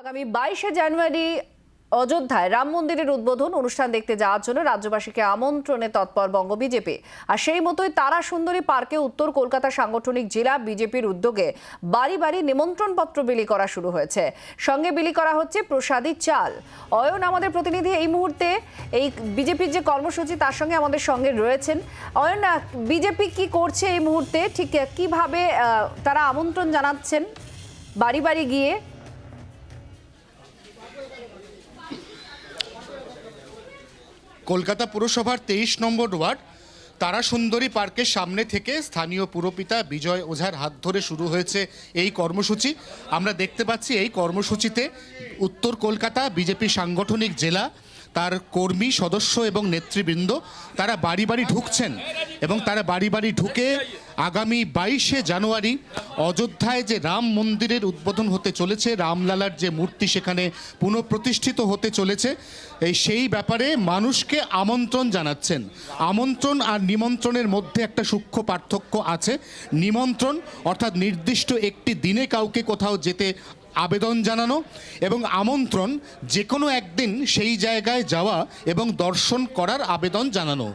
আগামী বাইশে জানুয়ারি অযোধ্যায় রাম মন্দিরের উদ্বোধন অনুষ্ঠান দেখতে যাওয়ার জন্য রাজ্যবাসীকে আমন্ত্রণে তৎপর বঙ্গ বিজেপি। আর সেই মতোই তারা সুন্দরী পার্কে উত্তর কলকাতা সাংগঠনিক জেলা বিজেপির উদ্যোগে বাড়ি বাড়ি নিমন্ত্রণ পত্র বিলি করা শুরু হয়েছে। সঙ্গে বিলি করা হচ্ছে প্রসাদী চাল। অয়ন আমাদের প্রতিনিধি এই মুহূর্তে এই বিজেপির যে কর্মসূচি, তার সঙ্গে আমাদের সঙ্গে রয়েছেন। অয়ন, বিজেপি কি করছে এই মুহূর্তে? ঠিক কীভাবে তারা আমন্ত্রণ জানাচ্ছেন বাড়ি বাড়ি গিয়ে? কলকাতা পুরসভার তেইশ নম্বর ওয়ার্ড তারা সুন্দরী পার্কের সামনে থেকে স্থানীয় পুরপিতা বিজয় ওঝার হাত ধরে শুরু হয়েছে এই কর্মসূচি। আমরা দেখতে পাচ্ছি এই কর্মসূচিতে উত্তর কলকাতা বিজেপি সাংগঠনিক জেলা তার কর্মী, সদস্য এবং নেতৃবৃন্দ তারা বাড়ি বাড়ি ঢুকছেন এবং তারা বাড়ি বাড়ি ঢুকে আগামী বাইশে জানুয়ারি অযোধ্যায় যে রাম মন্দিরের উদ্বোধন হতে চলেছে, রামলালার যে মূর্তি সেখানে পুনঃপ্রতিষ্ঠিত হতে চলেছে, এই সেই ব্যাপারে মানুষকে আমন্ত্রণ জানাচ্ছেন। আমন্ত্রণ আর নিমন্ত্রণের মধ্যে একটা সূক্ষ্ম পার্থক্য আছে। নিমন্ত্রণ অর্থাৎ নির্দিষ্ট একটি দিনে কাউকে কোথাও যেতে আবেদন জানানো এবং আমন্ত্রণ যে কোনো একদিন সেই জায়গায় যাওয়া এবং দর্শন করার আবেদন জানানো।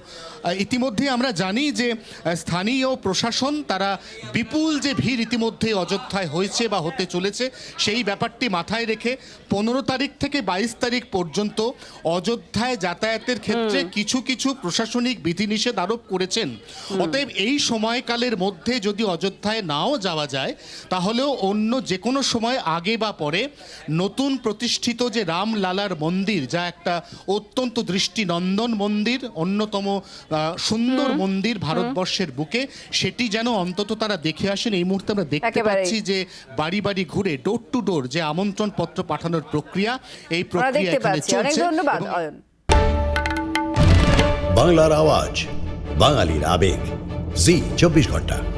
ইতিমধ্যে আমরা জানি যে স্থানীয় প্রশাসন তারা বিপুল যে ভিড় ইতিমধ্যে অযোধ্যায় হয়েছে বা হতে চলেছে সেই ব্যাপারটি মাথায় রেখে পনেরো তারিখ থেকে বাইশ তারিখ পর্যন্ত অযোধ্যায় যাতায়াতের ক্ষেত্রে কিছু কিছু প্রশাসনিক বিধিনিষেধ আরোপ করেছেন। অতএব এই সময়কালের মধ্যে যদি অযোধ্যায় নাও যাওয়া যায় তাহলেও অন্য যে কোনো সময় আগে বা পরে নতুন প্রতিষ্ঠিত যে রামলালার মন্দির যা একটা অত্যন্ত দৃষ্টিনন্দন মন্দির অন্যতম আহ, সুন্দর মন্দির ভারতবর্ষের বুকে সেটি যেন অন্তত তারা দেখে আসেন। এই মুহূর্তে আমরা দেখতে পাচ্ছি যে বাড়ি বাড়ি ঘুরে ডোর টু ডোর যে আমন্ত্রণ পত্র পাঠানোর প্রক্রিয়া এই প্রক্রিয়া এখানে চলছে বাংলার আওয়াজ বাঙালির আবেগ। জি চব্বিশ ঘণ্টা।